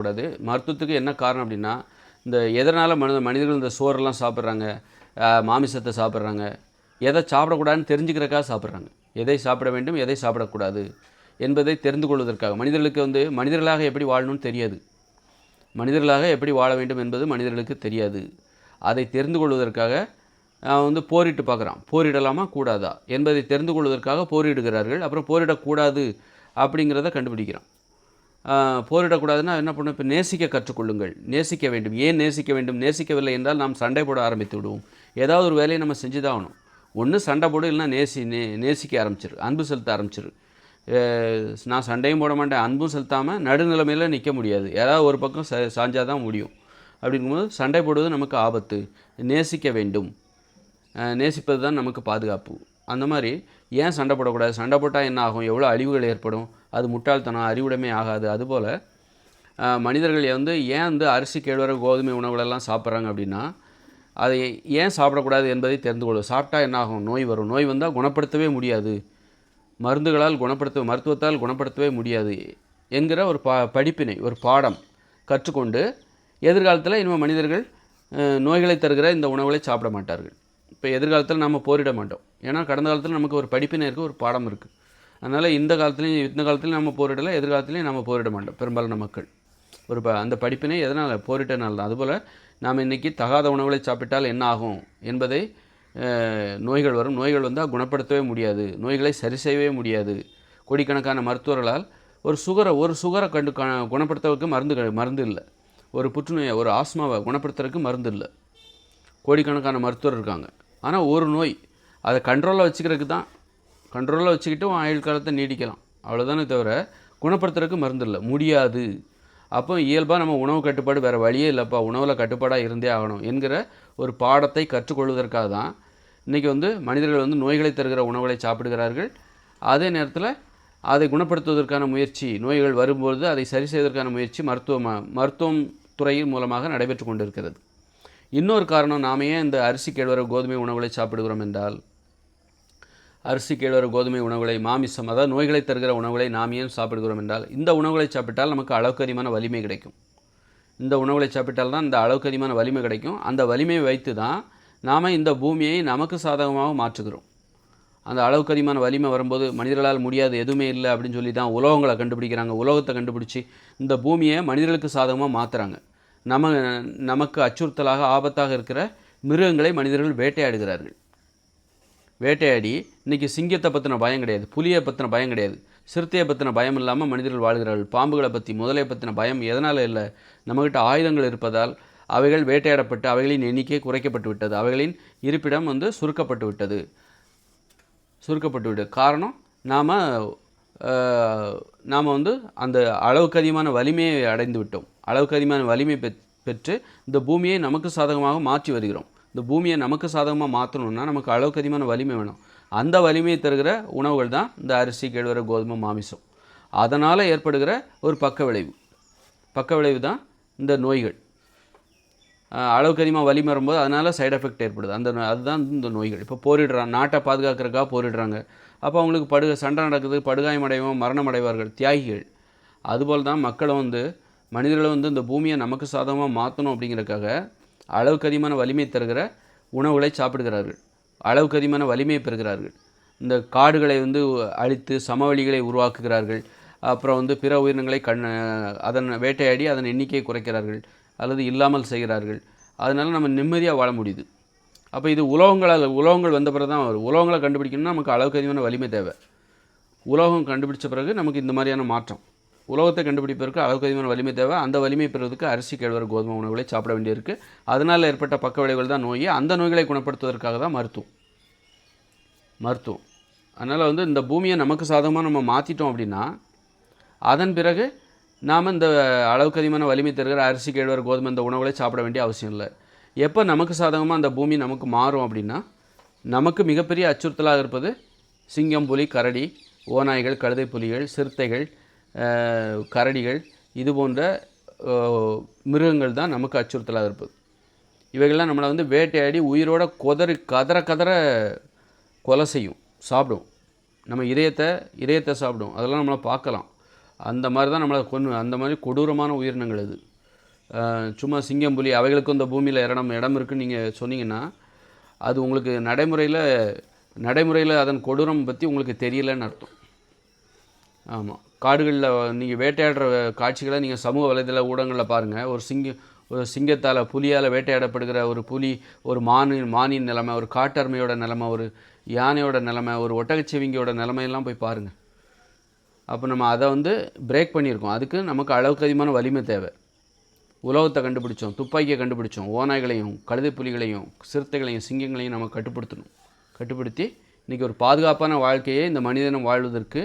கூடாது. மருத்துவத்துக்கு என்ன காரணம் அப்படின்னா இந்த எதனால் மனித மனிதர்கள் இந்த சோறெல்லாம் சாப்பிட்றாங்க மாமிசத்தை சாப்பிட்றாங்க எதை சாப்பிடக்கூடாதுன்னு தெரிஞ்சுக்கிறக்காக சாப்பிட்றாங்க. எதை சாப்பிட வேண்டும் எதை சாப்பிடக்கூடாது என்பதை தெரிந்து கொள்வதற்காக. மனிதர்களுக்கு வந்து மனிதர்களாக எப்படி வாழணும்னு தெரியாது. மனிதர்களாக எப்படி வாழ வேண்டும் என்பது மனிதர்களுக்கு தெரியாது. அதை தெரிந்து கொள்வதற்காக வந்து போரிட்டு பார்க்குறான். போரிடலாமா கூடாதா? என்பதை தெரிந்து கொள்வதற்காக போரிடுகிறார்கள். அப்புறம் போரிடக்கூடாது அப்படிங்கிறத கண்டுபிடிக்கிறான். போரிடக்கூடாதுன்னா என்ன பண்ணும்? இப்போ நேசிக்க கற்றுக்கொள்ளுங்கள். நேசிக்க வேண்டும். ஏன் நேசிக்க வேண்டும்? நேசிக்கவில்லை என்றால் நாம் சண்டை போட ஆரம்பித்து விடுவோம். ஏதாவது ஒரு வேலையை நம்ம செஞ்சு தான் ஆகணும் ஒன்று சண்டை போடு இல்லைன்னா நேசி நே நேசிக்க ஆரம்பிச்சிரு. அன்பு செலுத்த ஆரம்பிச்சிரு. நான் சண்டையும் போட மாட்டேன். அன்பும் செலுத்தாமல் நடுநிலைமையில் நிற்க முடியாது. யாராவது ஒரு பக்கம் ச சாஞ்சால் தான் முடியும். அப்படிங்கும்போது சண்டை போடுவது நமக்கு ஆபத்து. நேசிக்க வேண்டும். நேசிப்பது தான் நமக்கு பாதுகாப்பு. அந்த மாதிரி ஏன் சண்டை போடக்கூடாது? சண்டை போட்டால் என்ன ஆகும்? எவ்வளோ அழிவுகள் ஏற்படும்? அது முட்டாள்தனம் அறிவுடைமை ஆகாது. அதுபோல் மனிதர்கள் வந்து ஏன் வந்து அரிசி கேழ்வரகு கோதுமை உணவுகளெல்லாம் சாப்பிட்றாங்க அப்படின்னா அதை ஏன் சாப்பிடக்கூடாது என்பதை தெரிந்து கொள்ளும் சாப்பிட்டா என்ன ஆகும்? நோய் வரும். நோய் வந்தால் குணப்படுத்தவே முடியாது. மருந்துகளால் குணப்படுத்த மருத்துவத்தால் குணப்படுத்தவே முடியாது என்கிற ஒரு பா படிப்பினை ஒரு பாடம் கற்றுக்கொண்டு எதிர்காலத்தில் இனிமேல் மனிதர்கள் நோய்களை தருகிற இந்த உணவுகளை சாப்பிட மாட்டார்கள். இப்போ எதிர்காலத்தில் நம்ம போரிட மாட்டோம். ஏன்னா கடந்த காலத்தில் நமக்கு ஒரு படிப்பினை இருக்குது ஒரு பாடம் இருக்குது அதனால் இந்த காலத்துலேயும் இந்த காலத்துலையும் நம்ம போரிடலை எதிர்காலத்துலேயும் நம்ம போரிட மாட்டோம் பெரும்பாலான மக்கள். ஒரு ப அந்த படிப்பினை எதனால்? போரிட்டனால தான். அதுபோல் நாம் இன்றைக்கி தகாத உணவுகளை சாப்பிட்டால் என்ன ஆகும் என்பதை நோய்கள் வரும். நோய்கள் வந்தால் குணப்படுத்தவே முடியாது. நோய்களை சரி செய்யவே முடியாது. கோடிக்கணக்கான மருத்துவர்களால் ஒரு சுகரை ஒரு சுகரை கண்டு க குணப்படுத்துறதுக்கு மருந்து மருந்து இல்லை. ஒரு புற்றுநோயை ஒரு ஆஸ்மாவை குணப்படுத்துறதுக்கு மருந்து இல்லை. கோடிக்கணக்கான மருத்துவர் இருக்காங்க. ஆனால் ஒரு நோய். அதை கண்ட்ரோலில் வச்சுக்கிறதுக்கு தான் கண்ட்ரோலில் வச்சுக்கிட்டு ஆயுள் காலத்தை நீடிக்கலாம். அவ்வளோதானே தவிர குணப்படுத்துறதுக்கு மருந்து இல்லை. முடியாது. அப்போ இயல்பாக நம்ம உணவு கட்டுப்பாடு வேறு வழியே இல்லைப்பா. உணவில் கட்டுப்பாடாக இருந்தே ஆகணும் என்கிற ஒரு பாடத்தை கற்றுக்கொள்வதற்காக தான் இன்றைக்கி வந்து மனிதர்கள் வந்து நோய்களை தருகிற உணவுகளை சாப்பிடுகிறார்கள். அதே நேரத்தில் அதை குணப்படுத்துவதற்கான முயற்சி நோய்கள் வரும்போது அதை சரி செய்வதற்கான முயற்சி மருத்துவ மருத்துவம் துறையின் மூலமாக நடைபெற்று கொண்டிருக்கிறது. இன்னொரு காரணம் நாம ஏன் இந்த அரிசி கேழ்வரகு கோதுமை உணவுகளை சாப்பிடுகிறோம் என்றால் அரிசி கேழ்வரகு கோதுமை உணவுகளை மாமிசம் அதாவது நோய்களை தருகிற உணவுகளை நாம் ஏன் சாப்பிடுகிறோம் என்றால் இந்த உணவுகளை சாப்பிட்டால் நமக்கு அளவுக்கு அதிகமான வலிமை கிடைக்கும். இந்த உணவுகளை சாப்பிட்டால் தான் இந்த அளவுக்கு அதிகமான வலிமை கிடைக்கும். அந்த வலிமையை வைத்து தான் நாம் இந்த பூமியை நமக்கு சாதகமாக மாற்றுகிறோம். அந்த அளவுக்கு அதிகமான வலிமை வரும்போது மனிதர்களால் முடியாது எதுவுமே இல்லை அப்படின்னு சொல்லி தான் உலோகங்களை கண்டுபிடிக்கிறாங்க. உலோகத்தை கண்டுபிடிச்சி இந்த பூமியை மனிதர்களுக்கு சாதகமாக மாற்றுறாங்க நம்ம நமக்கு அச்சுறுத்தலாக ஆபத்தாக இருக்கிற மிருகங்களை மனிதர்கள் வேட்டையாடுகிறார்கள். வேட்டையாடி இன்றைக்கி சிங்கத்தை பற்றின பயம் கிடையாது புலியை பற்றின பயம் கிடையாது. சிறுத்தையை பற்றின பயம் இல்லாமல் மனிதர்கள் வாழ்கிறார்கள். பாம்புகளை பற்றி முதலை பற்றின பயம் எதனால் இல்லை? நம்மக்கிட்ட ஆயுதங்கள் இருப்பதால் அவைகள் வேட்டையாடப்பட்டு அவைகளின் எண்ணிக்கை குறைக்கப்பட்டு விட்டது. அவைகளின் இருப்பிடம் வந்து சுருக்கப்பட்டு விட்டது. சுருக்கப்பட்டு விட்டது. காரணம் நாம் நாம் வந்து அந்த அளவுக்கு அதிகமான வலிமையை அடைந்து விட்டோம். அளவுக்கு அதிகமான வலிமை பெற் பெற்று இந்த பூமியை நமக்கு சாதகமாக மாற்றி வருகிறோம். இந்த பூமியை நமக்கு சாதகமாக மாற்றணும்னா நமக்கு அளவுக்கு அதிகமான வலிமை வேணும். அந்த வலிமையை தருகிற உணவுகள் தான் இந்த அரிசி கேழ்வரை கோதுமை மாமிசம். அதனால் ஏற்படுகிற ஒரு பக்க விளைவு பக்க விளைவு தான் இந்த நோய்கள். அளவுக்கு அதிகமாக வலிமை வரும்போது அதனால் சைடு எஃபெக்ட் ஏற்படுது. அந்த அதுதான் இந்த நோய்கள். இப்போ போரிடுறாங்க நாட்டை பாதுகாக்கிறதுக்காக போரிடுறாங்க. அப்போ அவங்களுக்கு படுக சண்டை நடக்குது படுகாயம் அடைவோம் மரணம் அடைவார்கள் தியாகிகள். அதுபோல் தான் மக்களும் வந்து மனிதர்களை வந்து இந்த பூமியை நமக்கு சாதகமாக மாற்றணும் அப்படிங்கிறதுக்காக அளவுக்கு அதிகமான வலிமை தருகிற உணவுகளை சாப்பிடுகிறார்கள். அளவுக்கு அதிகமான வலிமையை பெறுகிறார்கள். இந்த காடுகளை வந்து அழித்து சமவெளிகளை உருவாக்குகிறார்கள். அப்புறம் வந்து பிற உயிரினங்களை கண் அதன் வேட்டையாடி அதன் எண்ணிக்கையை குறைக்கிறார்கள். அல்லது இல்லாமல் செய்கிறார்கள். அதனால் நம்ம நிம்மதியாக வாழ முடியுது. அப்போ இது உலோகங்களால் உலோகங்கள் வந்த பிறகு தான் வரும். உலோகங்களை கண்டுபிடிக்கணும்னா நமக்கு அளவுக்கு அதிகமான வலிமை தேவை. உலோகம் கண்டுபிடிச்ச பிறகு நமக்கு இந்த மாதிரியான மாற்றம். உலோகத்தை கண்டுபிடிப்பதற்கு அளவுக்கு அதிகமான வலிமை தேவை. அந்த வலிமை பெறுவதற்கு அரிசி கேழ்வர கோதுமை உணவுகளை சாப்பிட வேண்டியிருக்கு. அதனால் ஏற்பட்ட பக்க விளைவுகள் தான் நோய். அந்த நோய்களை குணப்படுத்துவதற்காக தான் மருத்துவம். மருத்துவம். அதனால் வந்து இந்த பூமியை நமக்கு சாதகமாக நம்ம மாற்றிட்டோம் அப்படின்னா அதன் பிறகு நாம் இந்த அளவுக்கு அதிகமான வலிமை தருகிற அரிசி கேழ்வர கோதுமை இந்த உணவுகளை சாப்பிட வேண்டிய அவசியம் இல்லை. எப்போ நமக்கு சாதகமாக அந்த பூமி நமக்கு மாறும் அப்படின்னா நமக்கு மிகப்பெரிய அச்சுறுத்தலாக இருப்பது சிங்கம் புலி கரடி ஓநாய்கள் கழுதை புலிகள் சிறுத்தைகள் கரடிகள் இது போன்ற மிருகங்கள் தான் நமக்கு அச்சுறுத்தலாக இருப்பது. இவைகள்லாம் நம்மளை வந்து வேட்டையாடி உயிரோட கொதறி கதற கதற கொலை செய்யும். சாப்பிடும். நம்ம இதயத்தை இதயத்தை சாப்பிடும். அதெல்லாம் நம்மளை பார்க்கலாம். அந்த மாதிரி தான் நம்மளை கொன்று அந்த மாதிரி கொடூரமான உயிரினங்கள் இது. சும்மா சிங்கம் புலி அவைகளுக்கும் இந்த பூமியில் இடம் இடம் இருக்குன்னு நீங்கள் சொன்னீங்கன்னா அது உங்களுக்கு நடைமுறையில் நடைமுறையில் அதன் கொடூரம் பற்றி உங்களுக்கு தெரியலன்னு அர்த்தம். ஆமாம் காடுகளில் நீங்கள் வேட்டையாடுற காட்சிகளை நீங்கள் சமூக வலைதள ஊடகங்களில் பாருங்கள் ஒரு சிங்க ஒரு சிங்கத்தால் புலியால் வேட்டையாடப்படுகிற ஒரு புலி ஒரு மானின் மானின் நிலைமை ஒரு காட்டெருமையோட நிலமை ஒரு யானையோட நிலமை ஒரு ஒட்டகச்சிவிங்கியோட நிலமையெல்லாம் போய் பாருங்கள் அப்போ நம்ம அதை வந்து பிரேக் பண்ணியிருக்கோம். அதுக்கு நமக்கு அளவுக்கு அதிகமான வலிமை தேவை. உலகத்தை கண்டுபிடிச்சோம் துப்பாக்கியை கண்டுபிடிச்சோம் ஓநாய்களையும் கழுதை புலிகளையும் சிறுத்தைகளையும் சிங்கங்களையும் நம்ம கட்டுப்படுத்தணும். கட்டுப்படுத்தி இன்றைக்கி ஒரு பாதுகாப்பான வாழ்க்கையை இந்த மனிதனம் வாழ்வதற்கு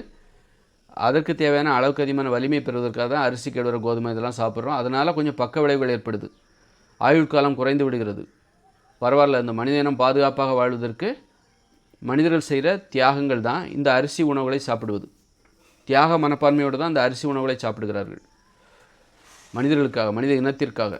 அதற்கு தேவையான அளவுக்கு அதிகமான வலிமை பெறுவதற்காக தான் அரிசி கெடுவர கோதுமை இதெல்லாம் சாப்பிட்றோம். அதனால் கொஞ்சம் பக்க விளைவுகள் ஏற்படுது. ஆயுட்காலம் குறைந்து விடுகிறது. பரவாயில்ல இந்த மனிதனம் பாதுகாப்பாக வாழ்வதற்கு மனிதர்கள் செய்கிற தியாகங்கள் தான் இந்த அரிசி உணவுகளை சாப்பிடுவது. தியாக மனப்பான்மையோடு தான் அந்த அரிசி உணவுகளை சாப்பிடுகிறார்கள். மனிதர்களுக்காக மனித இனத்திற்காக.